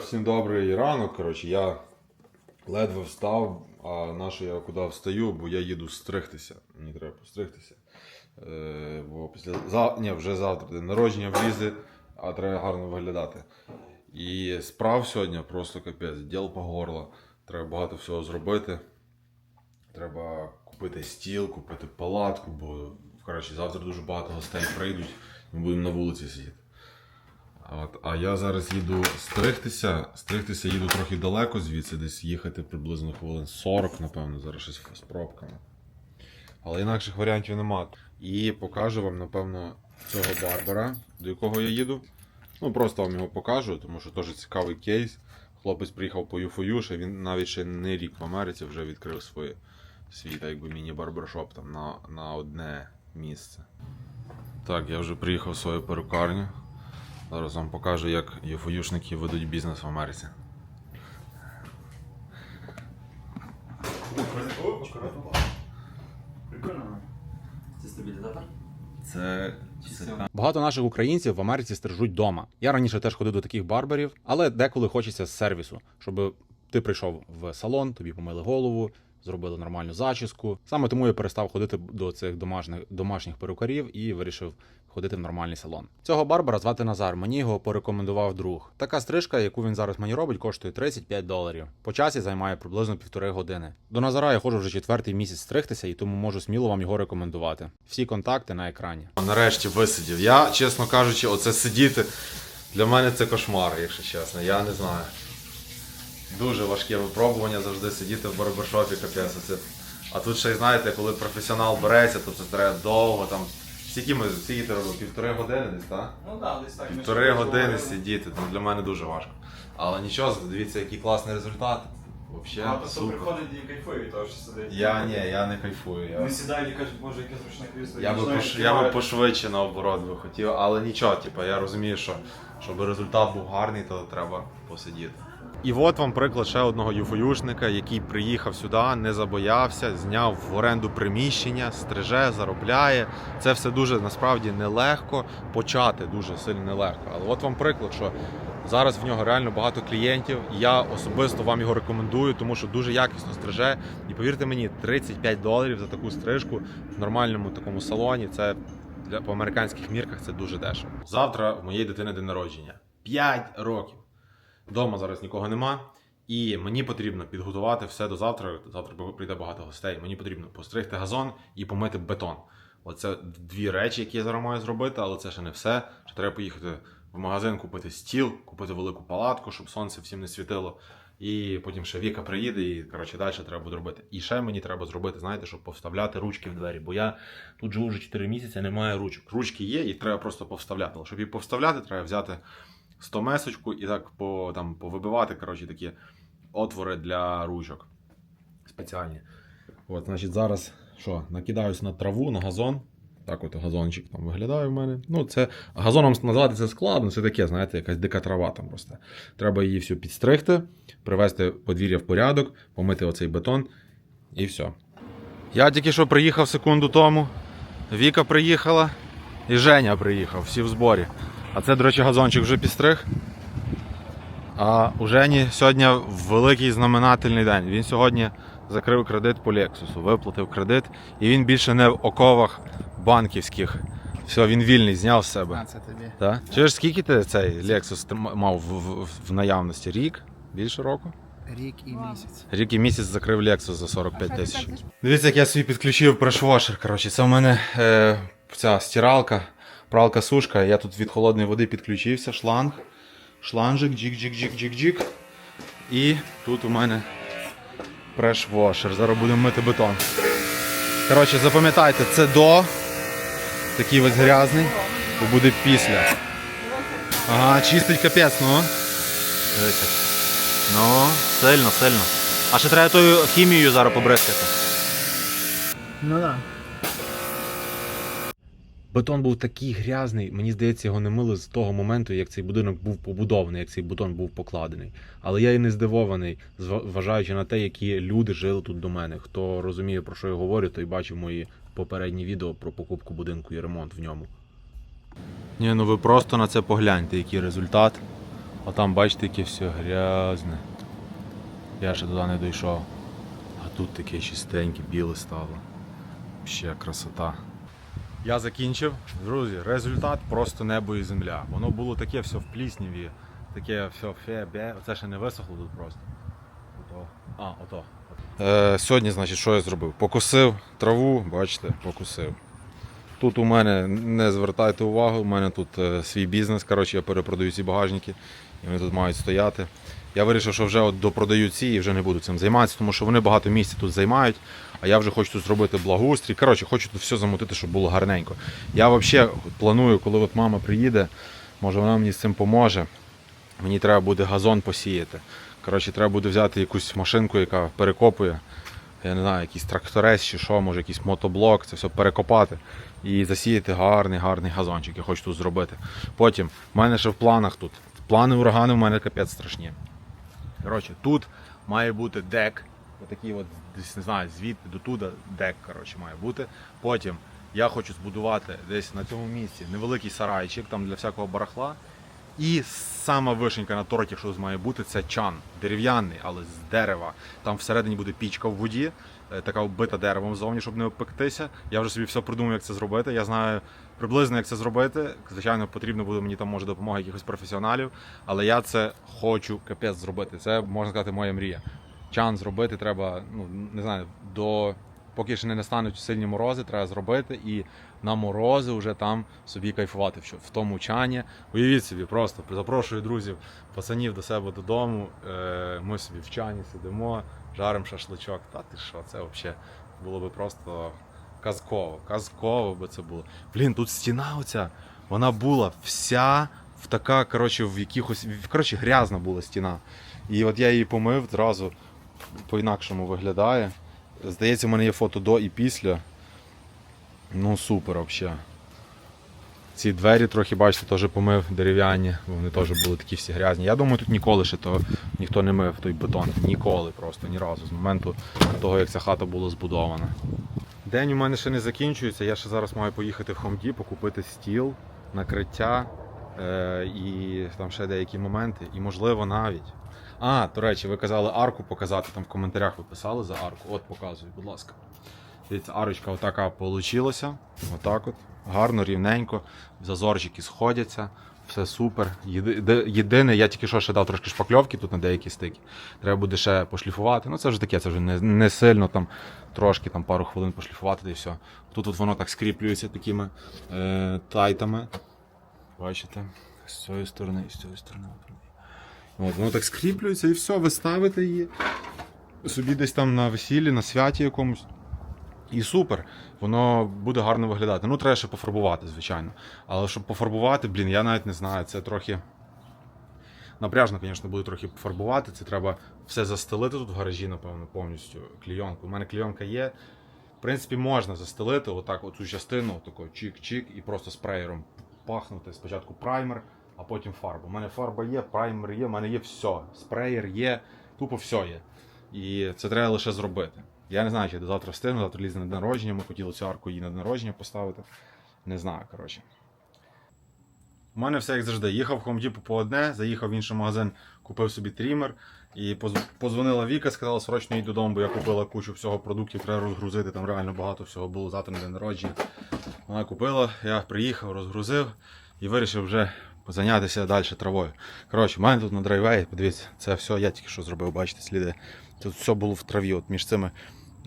Всім добрий ранок. Коротше, я ледве встав, а на що я куди встаю, бо я їду стригтися. Мені треба постригтися. Е, бо після за... Ні, вже завтра день народження влізе, а треба гарно виглядати. І справ сьогодні просто капець, діл по горло. Треба багато всього зробити. Треба купити стіл, купити палатку, бо коротше, завтра дуже багато гостей прийдуть, ми будемо на вулиці сидіти. От, а я зараз їду стригтися. Стригтися їду трохи далеко звідси, десь їхати приблизно хвилин 40, напевно, зараз щось з пробками. Але інакших варіантів нема. І покажу вам, напевно, цього барбара, до якого я їду. Ну, просто вам його покажу, тому що теж цікавий кейс. Хлопець приїхав по юфою, ще він навіть ще не рік в Америці вже відкрив своє свій так якби міні-барбершоп там на, на одне місце. Так, я вже приїхав в свою перукарню. Зараз вам покажу, як ЮФОЮшники ведуть бізнес в Америці. Прикольно. Це стабілізатор? Це. Багато наших українців в Америці стрижуть вдома. Я раніше теж ходив до таких барберів, але деколи хочеться з сервісу, щоб ти прийшов в салон, тобі помили голову, зробили нормальну зачіску. Саме тому я перестав ходити до цих домашніх домашніх перукарів і вирішив ходити в нормальний салон. Цього барбера звати Назар. Мені його порекомендував друг. Така стрижка, яку він зараз мені робить, коштує 35 доларів. По часі займає приблизно півтори години. До Назара я ходжу вже четвертий місяць стригтися, і тому можу сміло вам його рекомендувати. Всі контакти на екрані. Нарешті висидів. Я, чесно кажучи, оце сидіти. Для мене це кошмар, якщо чесно. Я не знаю. Дуже важке випробування завжди сидіти в барбершопі, капець. Оце. А тут ще й знаєте, коли професіонал береться, то це треба довго там. Скільки ми скільки ти робив? Півтори години десь, так? Ну так, десь так. Півтори години сидіти, ну для мене дуже важко. Але нічого, дивіться, який класний результат. Взагалі, Багато хто приходить і кайфує від того, що сидить. Я ні, я не кайфую. Я... Вони сідають і кажуть, боже, яке зручне крісло. Я би, пош... я би пошвидше наоборот би хотів, але нічого, типу, я розумію, що щоб результат був гарний, то треба посидіти. І от вам приклад ще одного юфоюшника, який приїхав сюди, не забоявся, зняв в оренду приміщення, стриже, заробляє. Це все дуже насправді нелегко почати, дуже сильно нелегко. Але от вам приклад, що зараз в нього реально багато клієнтів. Я особисто вам його рекомендую, тому що дуже якісно стриже. І повірте мені, 35 доларів за таку стрижку в нормальному такому салоні. Це для по американських мірках це дуже дешево. Завтра в моєї дитини день народження. 5 років. Дома зараз нікого нема. І мені потрібно підготувати все до завтра. Завтра прийде багато гостей. Мені потрібно постригти газон і помити бетон. Оце дві речі, які я зараз маю зробити, але це ще не все. Ще треба поїхати в магазин, купити стіл, купити велику палатку, щоб сонце всім не світило. І потім ще Віка приїде, і коротше далі треба буде робити. І ще мені треба зробити, знаєте, щоб повставляти ручки в двері. Бо я тут живу вже 4 місяці, немає ручок. Ручки є, і треба просто повставляти. Але щоб їх повставляти, треба взяти 100 месочку і так по, там, повибивати коротше, такі отвори для ручок спеціальні. От, значить, зараз що, накидаюсь на траву, на газон. Так от газончик там виглядає в мене. Ну, це газоном назвати це складно, це таке, знаєте, якась дика трава там росте. Треба її всю підстригти, привести подвір'я в порядок, помити оцей бетон і все. Я тільки що приїхав секунду тому. Віка приїхала і Женя приїхав, всі в зборі. А це, до речі, газончик вже підстриг. А у Жені сьогодні великий знаменательний день. Він сьогодні закрив кредит по Лексусу, виплатив кредит, і він більше не в оковах банківських. Все, він вільний, зняв з себе. А, це тобі. Так? Чи ж скільки ти цей м- мав в, в, в наявності? Рік? Більше року? Рік і місяць. Рік і місяць закрив Lexus за 45 тисяч. Дивіться, як я собі підключив прешвошер. Коротше, це в мене е, ця стиралка, пралка сушка. Я тут від холодної води підключився, шланг, шланжик, джик-джик-джик-джик-джик. І тут у мене прешвошер. Зараз будемо мити бетон. Коротше, запам'ятайте, це до. Такий ось грязний. То буде після. Ага, чистить капець, ну. Дивіться. Ну, сильно, сильно. А ще треба тою хімією зараз побризкати. Ну так. Бетон був такий грязний, мені здається, його не мили з того моменту, як цей будинок був побудований, як цей бетон був покладений. Але я і не здивований, зва- зважаючи на те, які люди жили тут до мене. Хто розуміє, про що я говорю, той бачив мої попередні відео про покупку будинку і ремонт в ньому. Ні, ну ви просто на це погляньте, який результат. А там бачите, яке все грязне. Я ще туди не дійшов. А тут таке чистеньке, біле стало. Ще красота. Я закінчив. Друзі, результат просто небо і земля. Воно було таке все в плісніві, таке все фе-бе. Оце ще не висохло тут просто. Ото. А, ото. Е, сьогодні, значить, що я зробив? Покусив траву, бачите, покусив. Тут у мене не звертайте увагу, у мене тут е, свій бізнес. Коротше, я перепродаю ці багажники, і вони тут мають стояти. Я вирішив, що вже от допродаю ці і вже не буду цим займатися, тому що вони багато місця тут займають, а я вже хочу тут зробити благоустрій. Коротше, хочу тут все замутити, щоб було гарненько. Я взагалі планую, коли от мама приїде, може вона мені з цим поможе. Мені треба буде газон посіяти. Коротше, треба буде взяти якусь машинку, яка перекопує. Я не знаю, якийсь тракторець чи що, може якийсь мотоблок, це все перекопати і засіяти гарний, гарний газончик. Я хочу тут зробити. Потім, в мене ще в планах тут. Плани урагани в мене капець страшні. Коротше, тут має бути дек. Отакий от, десь не знаю, звідти до туди дек коротше, має бути. Потім я хочу збудувати десь на цьому місці невеликий сарайчик там для всякого барахла. І сама вишенька на торті, що має бути, це чан дерев'яний, але з дерева. Там всередині буде пічка в воді, е, така вбита деревом ззовні, щоб не обпектися. Я вже собі все придумав, як це зробити. Я знаю приблизно, як це зробити. Звичайно, потрібно буде мені там може допомога якихось професіоналів, але я це хочу капець зробити. Це можна сказати моя мрія. Чан зробити треба, ну не знаю, до поки ще не настануть сильні морози, треба зробити і на морози вже там собі кайфувати в, тому чані. Уявіть собі, просто запрошую друзів, пацанів до себе додому. Е, ми собі в чані сидимо, жаримо шашличок. Та ти що, це взагалі було би просто казково. Казково би це було. Блін, тут стіна оця, вона була вся в така, коротше, в якихось. Коротше, грязна була стіна. І от я її помив, зразу по-інакшому виглядає. Здається, в мене є фото до і після. Ну, супер взагалі. Ці двері трохи, бачите, теж помив дерев'яні, вони теж були такі всі грязні. Я думаю, тут ніколи ще то ніхто не мив той бетон. Ніколи просто, ні разу, з моменту того, як ця хата була збудована. День у мене ще не закінчується. Я ще зараз маю поїхати в Хомді, покупити стіл, накриття е- і там ще деякі моменти. І можливо навіть. А, до речі, ви казали арку показати, там в коментарях ви писали за арку. От показую, будь ласка. Дивіться, арочка отака получилася. Отак от. Гарно, рівненько. Зазорчики сходяться. Все супер. Єди- Єдине, я тільки що ще дав трошки шпакльовки тут на деякі стики. Треба буде ще пошліфувати. Ну це вже таке, це вже не, не сильно там трошки там пару хвилин пошліфувати і все. Тут от воно так скріплюється такими е, тайтами. Бачите? З цієї сторони і з цієї сторони. От, воно так скріплюється і все, ви ставите її собі десь там на весіллі, на святі якомусь. І супер, воно буде гарно виглядати. Ну, треба ще пофарбувати, звичайно. Але щоб пофарбувати, блін, я навіть не знаю, це трохи. Напряжно, звісно, буде трохи пофарбувати. Це треба все застелити тут в гаражі, напевно, повністю клійонку. У мене клійонка є. В принципі, можна застелити отак оцю частину, тако чик-чик, і просто спреєром пахнути. Спочатку праймер, а потім фарба. У мене фарба є, праймер є, у мене є все. Спреєр є, тупо все є. І це треба лише зробити. Я не знаю, чи до завтра встигну, завтра лізе на день народження. Ми хотіли цю арку їй на народження поставити. Не знаю, коротше. У мене все як завжди. Їхав в Хомдіпу по одне, заїхав в інший магазин, купив собі трімер. І позвонила Віка, сказала, срочно їдь додому, бо я купила кучу всього продуктів, треба розгрузити. Там реально багато всього було завтра на день народження. Вона купила, я приїхав, розгрузив і вирішив вже зайнятися далі травою. Коротше, в мене тут на драйвеї, подивіться, це все я тільки що зробив, бачите, сліди. Тут все було в траві, от між цими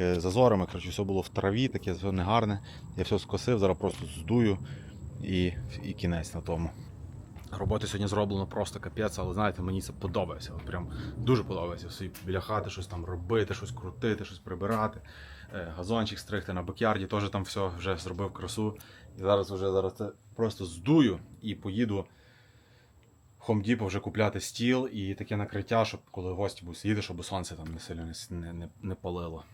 е, зазорами, коротше, все було в траві, таке все негарне. Я все скосив, зараз просто здую і, і кінець на тому. Роботи сьогодні зроблено просто капець, але знаєте, мені це подобається. От прям дуже подобається. Собі біля хати щось там робити, щось крутити, щось прибирати. Е, Газончик стригти на бакярді, теж там все вже зробив красу. І зараз вже зараз це просто здую і поїду Depot вже купляти стіл і таке накриття, щоб коли гості будуть сидіти, щоб сонце там не сильно не, не, не, палило.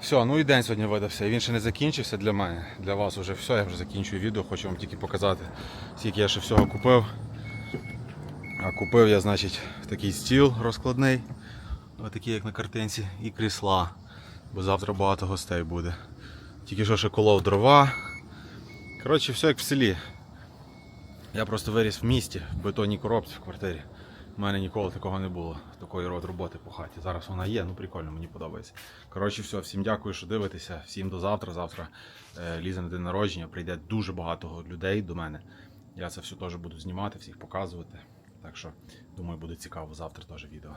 Все, ну і день сьогодні видався. Він ще не закінчився для мене. Для вас вже все, я вже закінчую відео, хочу вам тільки показати, скільки я ще всього купив. А купив я, значить, такий стіл розкладний, отакий, як на картинці, і крісла. Бо завтра багато гостей буде. Тільки що ще колов дрова. Коротше, все як в селі. Я просто виріс в місті, в бетонній коробці в квартирі. У мене ніколи такого не було, такої род роботи по хаті. Зараз вона є, ну прикольно, мені подобається. Коротше, все, всім дякую, що дивитеся. Всім до завтра. Завтра е, Ліза на день народження. Прийде дуже багато людей до мене. Я це все теж буду знімати, всіх показувати. Так що, думаю, буде цікаво завтра теж відео.